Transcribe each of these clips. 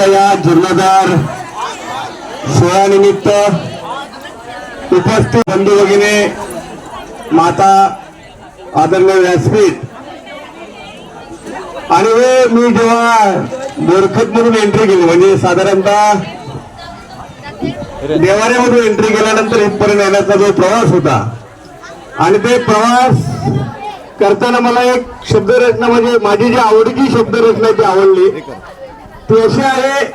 आजच्या या जीर्णोद्धार सोहळ्यानिमित्त उपस्थित बंधू भगिनी माता आदरणीय व्यासपीठ. आणि हे मी जेव्हा बोरखत म्हणून एंट्री केली म्हणजे साधारणतः देवाऱ्यामधून एंट्री केल्यानंतर इथपर्यंत येण्याचा जो प्रवास होता आणि ते प्रवास करताना मला एक शब्दरचना म्हणजे माझी जी आवडीची शब्दरचना आहे ती आवडली. अशी आहे.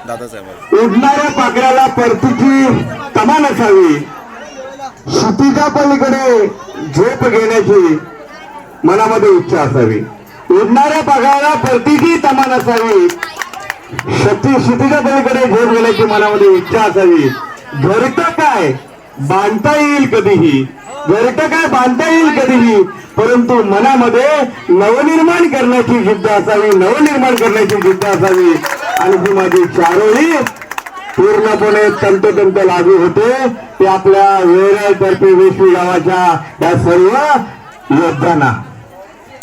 उडणाऱ्या पाखराला परतीची तमान असावी सुतीच्या पलीकडे झोप घेण्याची मनामध्ये इच्छा असावी. उडणाऱ्या पाखराला परतीची तमान असावी शक्ती शेतीच्या पलीकडे झोप घेण्याची मनामध्ये इच्छा असावी. घरट काय? बांधता येईल कधीही. घरट काय? बांधता येईल कधीही. परंतु मनामध्ये नवनिर्माण करण्याची जिद्द असावी. नवनिर्माण करण्याची जिद्द असावी. आणि ही माझी चारोळी पूर्णपणे तंतोतंत लागू होते. ते आपल्या वेळतर्फे वेशी गावाच्या या सर्व योद्धांना.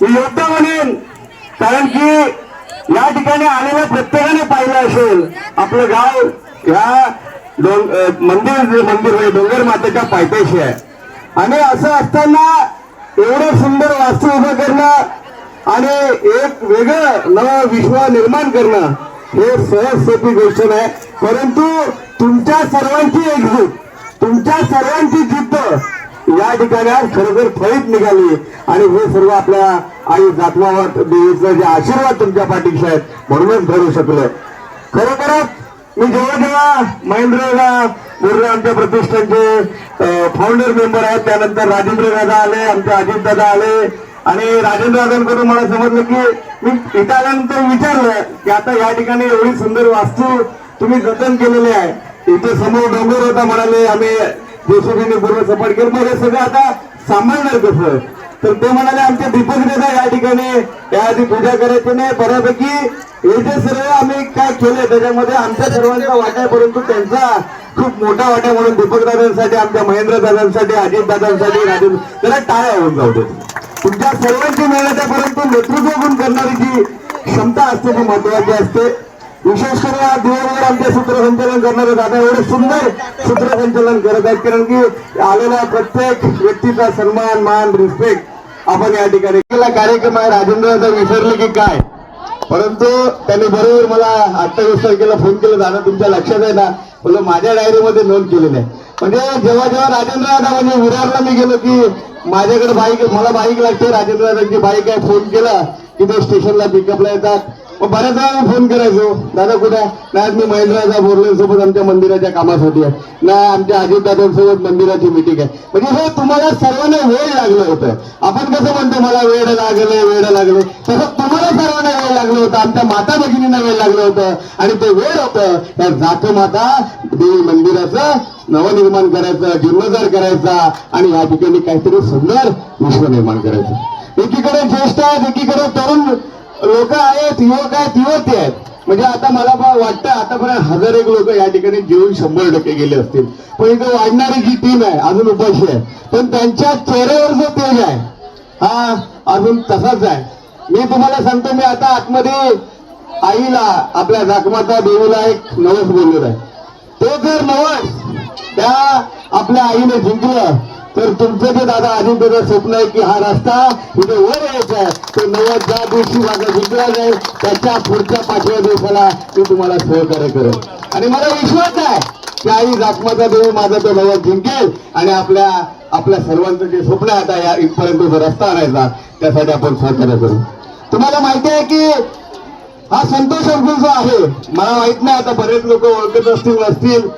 मी योद्धा म्हणेन कारण की या ठिकाणी आलेल्या प्रत्येकाने पाहिलं असेल आपलं गाव ह्या डोंग मंदिर जे मंदिर आहे डोंगर मातेच्या पायथ्याशी आहे. आणि असं असताना एवढं सुंदर वास्तू उभं करणं आणि एक वेगळं नवं विश्व निर्माण करणं हे सहज सोपी गोष्ट नाही. परंतु तुमच्या सर्वांची एकजूट तुमच्या सर्वांची जिद्द या ठिकाणी आज खरोखर फळीत निघाली. आणि हे सर्व आपल्या आई जातमावत देवीचा जे आशीर्वाद तुमच्या पाठीशी आहेत म्हणूनच घडू शकलं. खरोखरच मी जेव्हा जेव्हा महेंद्रला पूर्ण आमच्या प्रतिष्ठानचे फाउंडर मेंबर आहेत त्यानंतर राजेंद्र दादा आले आमचे अजित दादा आले आणि राजेंद्र दादांकडून मला समजलं की मी इथं आल्यानंतर विचारलं की आता या ठिकाणी एवढी सुंदर वास्तू तुम्ही जतन केलेली आहे. इथे समोर डोंगर होता म्हणाले आम्ही जेसीबीने पूर्ण सपाट केलं. मग हे सगळं आता सांभाळणार कसं? तर ते म्हणाले आमचे दीपक दादा या ठिकाणी याआधी पूजा करायची नाही. बऱ्यापैकी हे जे सर्व आम्ही काय केले त्याच्यामध्ये आमच्या सर्वांचा वाटा आहे परंतु त्यांचा खूप मोठा वाटा म्हणून दीपक दादांसाठी आमच्या महेंद्र दादांसाठी अजित दादांसाठी राजेंद्र त्याला टाळ्या होऊन जाऊ दे. त्या सर्वांची मेहनत आहे परंतु नेतृत्व गुण करणारी जी क्षमता असते ती महत्वाची असते. विशेष करून आज दिवसभर आमचे सूत्रसंचालन करणारे दादा एवढे सुंदर सूत्रसंचालन करत आहेत कारण की आलेल्या प्रत्येक व्यक्तीचा सन्मान मान रिस्पेक्ट आपण या ठिकाणी केला कार्यक्रम आहे. राजेंद्र विसरले की काय? परंतु त्याने बरोबर मला अठ्ठावीस तारखेला फोन केला. दादा तुमच्या लक्षात आहे ना? बोललो माझ्या डायरीमध्ये नोंद केलेली आहे म्हणजे जेव्हा जेव्हा राजेंद्र दादा विरारला मी गेलो की माझ्याकडे बाईक मला बाईक लागते. राजेंद्र दादांची बाईक आहे फोन केला की ते स्टेशनला पिकअपला येतात. मग बऱ्याच वेळा फोन करायचो दादा कुठे नाही मी महेंद्राचा बोरले सोबत आमच्या मंदिराच्या कामासाठी आहे. नाही आमच्या अजितदादांसोबत मंदिराची मिटिंग आहे. म्हणजे हे तुम्हाला सर्वांना वेळ लागलं होतं. आपण कसं म्हणतो मला वेळ लागले वेळ लागले. तसं तुम्हाला सर्वांना वेळ लागलं होतं. आमच्या माता भगिनींना वेळ लागलं होतं. आणि ते वेळ होतं. त्या जातो माता देवी मंदिराचं नवनिर्माण करायचं जीर्णोद्धार करायचा आणि या ठिकाणी काहीतरी सुंदर विश्व निर्माण करायचं. एकीकडे ज्येष्ठ आहेत एकीकडे तरुण लोक आहेत युवक आहेत युवती आहेत. म्हणजे आता मला वाटतं आतापर्यंत हजार एक लोक या ठिकाणी जेवून शंभर टक्के गेले असतील. पण इथं वाढणारी जी टीम आहे अजून उपाशी आहे. पण त्यांच्या चेहऱ्यावर जो तेज आहे हा अजून तसाच आहे. मी तुम्हाला सांगतो मी आता आतमध्ये आईला आपल्या जाकमाता देवीला एक नवस बोललेला आहे ते जर नवस त्या आपल्या आईने जिंकलं तर तुमचं जे दादा अजून त्याचं स्वप्न आहे की हा रस्ता इथे वर यायचा आहे तो नव्वद ज्या दिवशी माझा जिंकला जाईल त्याच्या पुढच्या पाचव्या दिवसाला मी तुम्हाला सहकार्य करेल आणि मला विश्वास आहे की आई जाकमाता देऊ माझा तो नवद जिंकेल आणि आपल्या आपल्या सर्वांचं जे स्वप्न आहे आता या इथपर्यंत जो रस्ता आणायचा त्यासाठी आपण सहकार्य करू. तुम्हाला माहिती आहे की हा संतोष अब्दुल आहे. मला माहीत नाही आता बरेच लोक ओळखत असतील नसतील.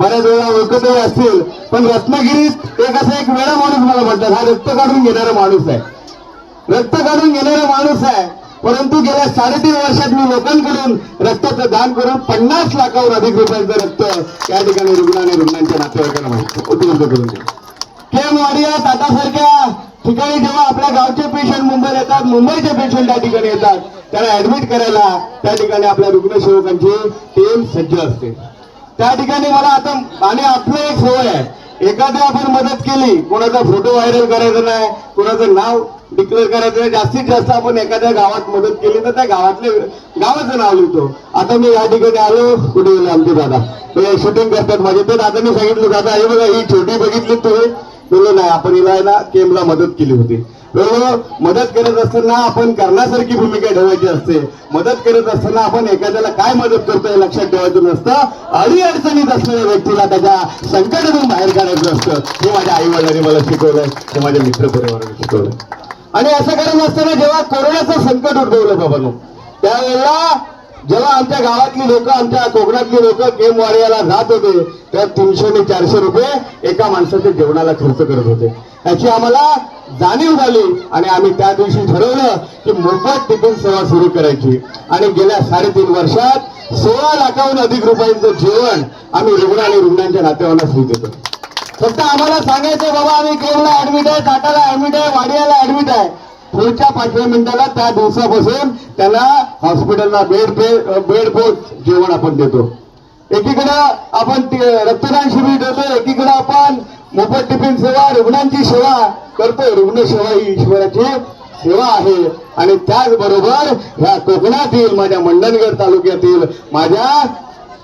बऱ्याच वेळा ओळखतही असतील. पण रत्नागिरीत एक असा एक वेळा माणूस मला म्हणतात हा रक्त काढून घेणारा माणूस आहे. रक्त काढून घेणारा माणूस आहे. परंतु गेल्या साडेतीन वर्षात मी लोकांकडून रक्ताचं दान करून पन्नास लाखावर अधिक रुपयांचं रक्त या ठिकाणी रुग्ण आणि रुग्णांच्या नातेवाईकांना उपलब्ध करून केम वाडिया टाटासारख्या ठिकाणी जेव्हा आपल्या गावचे पेशंट मुंबईत येतात मुंबईचे पेशंट त्या ठिकाणी येतात त्याला ऍडमिट करायला त्या ठिकाणी आपल्या रुग्णसेवकांची टीम सज्ज असते. त्या ठिकाणी मला आता आणि आपलं एक सवय आहे. एखादी आपण मदत केली कोणाचा फोटो व्हायरल करायचा नाही कोणाचं नाव डिक्लेअर करायचं जास्तीत जास्त आपण एखाद्या गावात मदत केली तर त्या गावातले गावाचं नाव लिहितो. आता मी या ठिकाणी आलो कुठे गेले आमचे दादा? ते शूटिंग करतात माझे. तर आता मी सांगितलं दादा हे बघा ही छोटी बघितली तुम्ही. बोललो नाही आपण हिला ना केमला मदत केली होती. मदत करत असताना आपण करण्यासारखी भूमिका ठेवायची असते. मदत करत असताना आपण एखाद्याला काय मदत करतोय लक्षात ठेवायचं नसतं. अडी अडचणीत असलेल्या व्यक्तीला त्याच्या संकटातून बाहेर काढायचं असतं. हे माझ्या आई वडिलांनी मला शिकवलंय. हे माझ्या मित्र परिवाराने शिकवलंय. आणि असं करत असताना जेव्हा कोरोनाचं संकट उद्भवलं बाबांनो त्यावेळेला जेव्हा आमच्या गावातली लोक आमच्या कोकणातली लोक गेम वाडियाला जात होते तेव्हा तीनशे ते चारशे रुपये एका माणसाच्या जेवणाला खर्च करत होते. याची आम्हाला जाणीव झाली आणि आम्ही त्या दिवशी ठरवलं की मोफत टिफिन सेवा सुरू करायची. आणि गेल्या साडेतीन वर्षात सोळा लाखाहून अधिक रुपयांचं जेवण आम्ही रुग्ण आणि रुग्णांच्या नातेवाईकांना सुरू देतो फक्त आम्हाला सांगायचं बाबा आम्ही केरला ऍडमिट आहे टाटाला ऍडमिट आहे वाडियाला ऍडमिट आहे. पुढच्या पाचव्या मिनिटाला त्या दिवसापासून त्यांना हॉस्पिटलला बेड बेड पोच जेवण आपण देतो. एकीकडं आपण रक्तदान शिबिर देतो एकीकडं आपण मोफत टिफिन सेवा रुग्णांची सेवा करतो रुग्ण सेवा ही ईश्वराची सेवा आहे. आणि त्याचबरोबर ह्या कोकणातील माझ्या मंडणगड तालुक्यातील माझ्या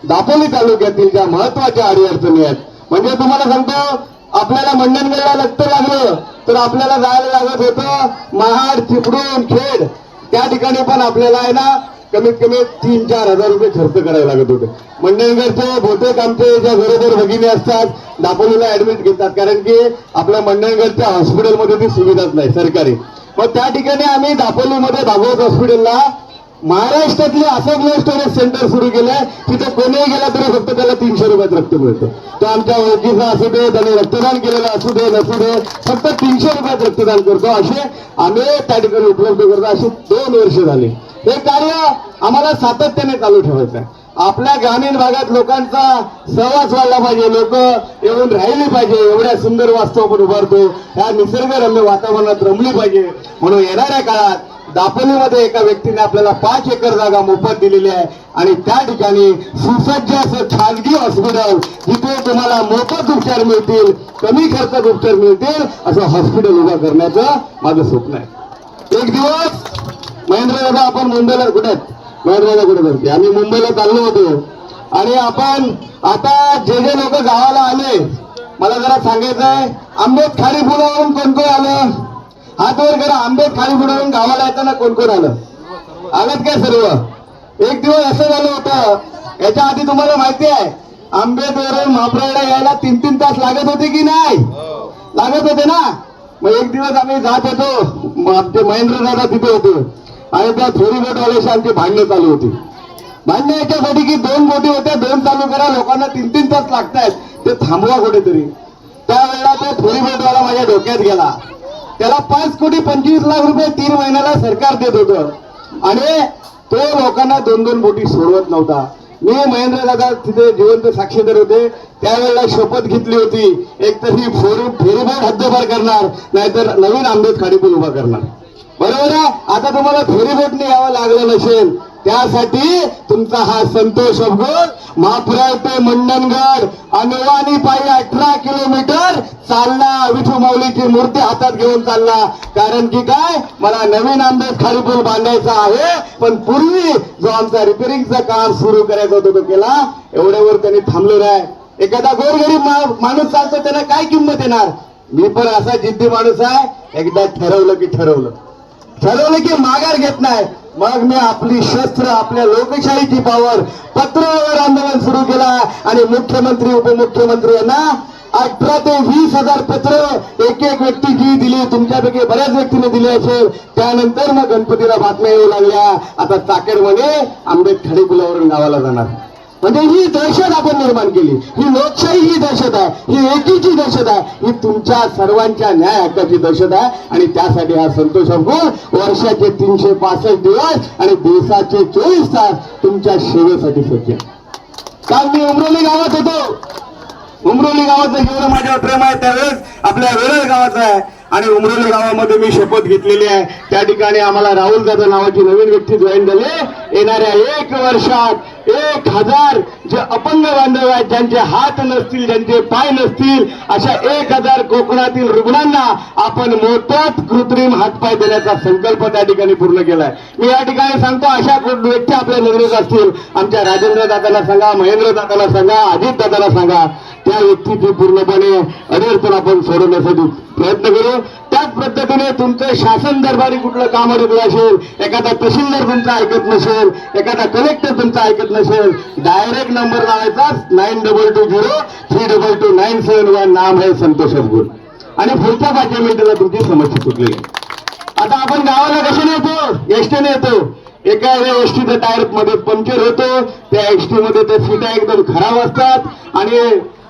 दापोली तालुक्यातील ज्या महत्त्वाच्या अडीअडचणी आहेत. म्हणजे तुम्हाला सांगतो आपल्याला मंडणगडला रक्त लागलं तर आपल्याला जायला लागत होतं महाड चिपडून खेड. त्या ठिकाणी पण आपल्याला आहे ना कमीत कमी तीन चार हजार रुपये खर्च करायला लागत होते. मंडणगडचे बहुतेक आमचे ज्या बरोबर भगिनी असतात दापोलीला ऍडमिट घेतात. कारण की आपल्या मंडणगडच्या हॉस्पिटलमध्ये ती सुविधाच नाही सरकारी. मग त्या ठिकाणी आम्ही दापोलीमध्ये भागवत हॉस्पिटलला महाराष्ट्रातले असं ब्लड स्टोरेज सेंटर सुरू केलंय तिथे कोणीही गेला तरी फक्त त्याला तीनशे रुपयात रक्त मिळतं. तो आमच्या ओळखीचा असू दे त्याने रक्तदान केलेलं असू दे नसू दे फक्त तीनशे रुपयात रक्तदान करतो. असे आम्ही त्या ठिकाणी उपलब्ध करतो. असे दोन वर्ष झाले. हे कार्य आम्हाला सातत्याने चालू ठेवायचं आहे आपल्या ग्रामीण भागात लोकांचा सहवास वाढला पाहिजे. लोक येऊन राहिली पाहिजे. एवढ्या सुंदर वास्तव आपण उभारतो. ह्या निसर्गरम्य वातावरणात रमली पाहिजे. म्हणून येणाऱ्या काळात दापोलीमध्ये एका व्यक्तीने आपल्याला पाच एकर जागा मोफत दिलेली आहे. आणि त्या ठिकाणी सुसज्ज असं खाजगी हॉस्पिटल जिथे तुम्हाला मोफत उपचार मिळतील कमी खर्चात उपचार मिळतील असं हॉस्पिटल उभं करण्याचं माझं स्वप्न आहे. एक दिवस महेंद्र आपण मुंबईला कुठे आहेत? कुठे करते? आम्ही मुंबईला चाललो होतो. आणि आपण आता जे जे लोक गावाला आले मला जरा सांगायचं आहे आंबेत खाली फुलावरून कोण कोण आलं? हात वर करा. आंबेत खाली बुडवून गावाला येताना कोण कोण आलं? आलं काय सर्व? एक दिवस असं झालं होतं. याच्या आधी तुम्हाला माहिती आहे आंबेत महाप्रयाला यायला तीन तीन तास लागत होते की नाही? लागत होते ना? मग एक दिवस आम्ही जात होतो. आमचे महेंद्र दादा तिथे होते. आणि त्या फेरी बोटवाल्याशी आमची भांडणं चालू होती. भांडणं याच्यासाठी की दोन बोटी होत्या दोन चालू करा. लोकांना तीन तीन तास लागतायत. ते थांबवा कुठेतरी. त्यावेळेला तो फेरी बोटवाला माझ्या डोक्यात गेला. त्याला पाच कोटी पंचवीस लाख रुपये तीन महिन्याला सरकार देत होतं. आणि तो लोकांना दोन दोन बोटी सोडवत नव्हता. मी महेंद्र दादा तिथे जिवंत साक्षीदार होते. त्यावेळेला शपथ घेतली होती. एक तर ही फेरी फेरीबोट हद्दपार करणार नाहीतर नवीन आंबेत खाडीपूल उभा करणार. बरोबर आहे? आता तुम्हाला फेरीबोटने यावं लागलं नसेल त्यासाठी तुमचा हा संतोष अफगोल महापुरा ते मंडनगड अनुवानी पायी अठरा किलोमीटर चालला विठू माऊलीची मूर्ती हातात घेऊन चालला. कारण की काय? मला नवीन आंबेत खाली पूल बांधायचा आहे पण पूर्वी जो आमचा रिपेरिंगचं काम सुरू करायचं होतं तो केला. एवढ्यावर त्यांनी थांबलो नाही एखादा गोरगरीब मा- माणूस चालतो त्याला काय किंमत येणार? मी पण असा जिद्दी माणूस आहे. एकदा ठरवलं की ठरवलं. ठरवलं की माघार घेत नाही. मग मी आपली शस्त्र आपल्या लोकशाही टिपावर पत्रावर आंदोलन सुरू केला आणि मुख्यमंत्री उपमुख्यमंत्री यांना अठरा ते वीस हजार पत्र एक एक व्यक्ती जी दिली. तुमच्यापैकी बऱ्याच व्यक्तीने दिली असेल. त्यानंतर मग गणपतीला बातम्या येऊ लागल्या. आता चाकरमध्ये आंबेड खडे पुलावरून गावाला जाणार. म्हणजे ही दहशत आपण निर्माण केली. ही लोकशाही ही दहशत आहे. ही एकीची दहशत आहे. ही तुमच्या सर्वांच्या न्याय हक्काची दहशत आहे. आणि त्यासाठी हा संतोष अफगोल वर्षाचे तीनशे पासष्ट दिवस आणि दिवसाचे चोवीस तास तुमच्या सेवेसाठी सज्ज काल मी उमरोली गावात होतो. उमरोली गावाचं जेवढं माझ्यावर प्रेम आहे. त्यावेळेस आपल्या वेळेस गावाचं आहे. आणि उमरोली गावामध्ये मी शपथ घेतलेली आहे. त्या ठिकाणी आम्हाला राहुल दादा नावाची नवीन व्यक्ती जॉईन झाली. येणाऱ्या एक वर्षात एक हजार जे अपंग बांधव आहेत ज्यांचे हात नसतील ज्यांचे पाय नसतील अशा एक हजार कोकणातील रुग्णांना आपण मोफत कृत्रिम हातपाय देण्याचा संकल्प त्या ठिकाणी पूर्ण केलाय. मी या ठिकाणी सांगतो अशा व्यक्ती आपल्या नजरेत असतील. आमच्या राजेंद्र दादाला सांगा महेंद्र दादाला सांगा अजित दादाला सांगा. त्या व्यक्तीची पूर्णपणे अडचण आपण सोडवण्यासाठी प्रयत्न करू. त्याच पद्धतीने तुमचं शासन दरबारी कुठलं काम अडकलं असेल एखादा तहसीलदार तुमचा ऐकत नसेल एखादा कलेक्टर तुमचा ऐकत नसेल डायरेक्ट नंबर लावायचा nine double two zero three double two nine seven one नाम आहे संतोष अबगुल आणि पुढच्या पाचव्या मिनिटाला तुमची समस्या सुटलेली आता आपण गावाला कशाने येतो एसटीने येतो. एका एसटीच्या टायरमध्ये पंक्चर होतो. त्या एसटी मध्ये त्या सीटा एकदम खराब असतात. आणि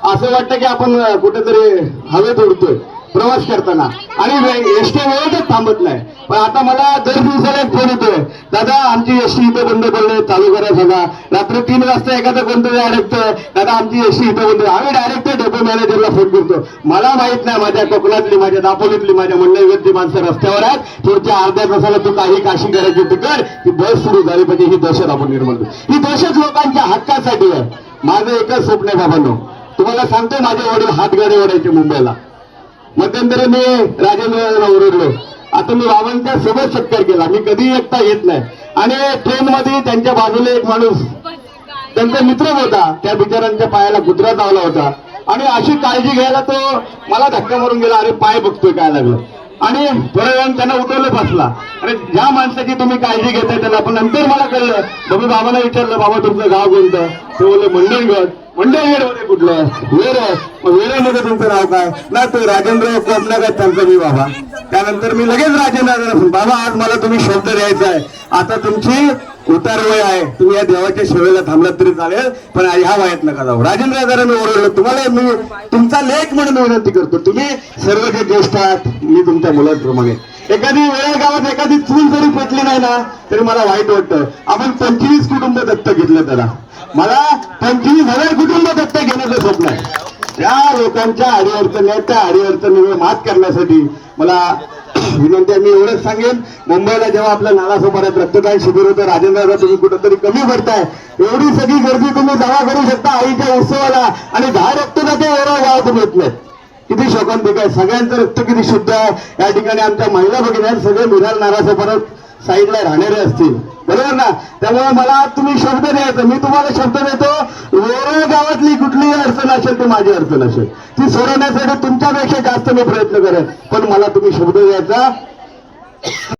असं वाटतं की आपण कुठेतरी हवेत उडतोय. प्रवास करताना. आणि एस टी वेळेतच थांबत नाही. पण आता मला दर दिवसाला एक फोन येतोय. दादा आमची एस टी इथं बंद पडले चालू करा सगळा. रात्री तीन वाजता एखादा कोणतं अडकतोय दादा आमची एस टी इथं बंद आम्ही डायरेक्ट डेपो मॅनेजरला फोन करतो. मला माहीत नाही माझ्या कोकणातली माझ्या दापोलीतली माझ्या मंडळीवरती माणसं रस्त्यावर आहेत. पुढच्या अर्ध्या तासाला तू काही काशी करायची होती कर. ती बस सुरू झाली पाहिजे. ही दहशत आपण निर्माण करू. ही दहशत लोकांच्या हक्कासाठी आहे. माझं एकच स्वप्न आहे बाबांनो. तुम्हाला सांगतो माझे वडील हातगाडे ओढायचे मुंबईला. मध्यंतरी मी राजेंद्र ओरडलो. आता मी बाबांच्या सोबत सत्कार केला. मी कधी एकटा येत नाही. आणि ट्रेन मध्ये त्यांच्या बाजूला एक माणूस त्यांचा मित्र होता. त्या बिचारांच्या पायाला कुत्रा चावला होता. आणि अशी काळजी घ्यायला तो मला धक्का मारून गेला. अरे पाय बघतोय काय लागलं? आणि थोड्या वेळानं त्यांना उठवलं बसला. अरे ज्या माणसाची तुम्ही काळजी घेताय त्याला पण नंतर मला कळलं. मग मी बाबांना विचारलं बाबा तुमचं गाव कोणतं? ते बोलले मंडणगड. मंडणगडमध्ये कुठलं? वेर. मग तुमचं नाव काय? ना तो राजेंद्र कोपनागत त्यांचा मी बाबा. त्यानंतर मी लगेच राजेंद्र बाबा आज मला तुम्ही शब्द द्यायचा आहे. आता तुमची उतार वय आहे. तुम्ही या देवाच्या सेवेला थांबलात तरी चालेल पण ह्या वयात नका जाऊ राजेंद्र आजारा मी ओरडलो. तुम्हाला मी तुमचा लेख म्हणून विनंती करतो. तुम्ही सर्व जे ज्येष्ठ आहात मी तुमच्या मुलांप्रमाणे. एखादी वेळा गावात एखादी चूल जरी पेटली नाही ना तरी मला वाईट वाटतं. आपण पंचवीस कुटुंब दत्त घेतलं त्याला. मला पंचवीस हजार कुटुंब दत्त घेण्याचं स्वप्न आहे. त्या लोकांच्या अडीअडचणी आहेत त्या अडीअडचणीवर मात करण्यासाठी मला विनंती मी एवढंच सांगेन मुंबईला जेव्हा आपल्या नालासोबत रक्तदान शिबिर होतं राजेंद्रला तुम्ही कुठंतरी कमी भरताय. एवढी सगळी गर्दी तुम्ही जमा करू शकता आईच्या उत्सवाला आणि दहा रक्तदाते एवढा गावातून येत नाहीत. किती शोकांतिक आहे. सगळ्यांचं रक्त किती शुद्ध आहे. या ठिकाणी आमच्या महिला भगिनी आहेत. सगळे मिराल परत साईडला राहणारे असतील. बरोबर ना? त्यामुळे मला तुम्ही शब्द द्यायचा. मी तुम्हाला शब्द देतो. वेगळ्या गावातली कुठलीही अडचण असेल ती माझी अडचण असेल. ती सोडवण्यासाठी तुमच्यापेक्षा जास्त मी प्रयत्न करेन. पण मला तुम्ही शब्द द्यायचा.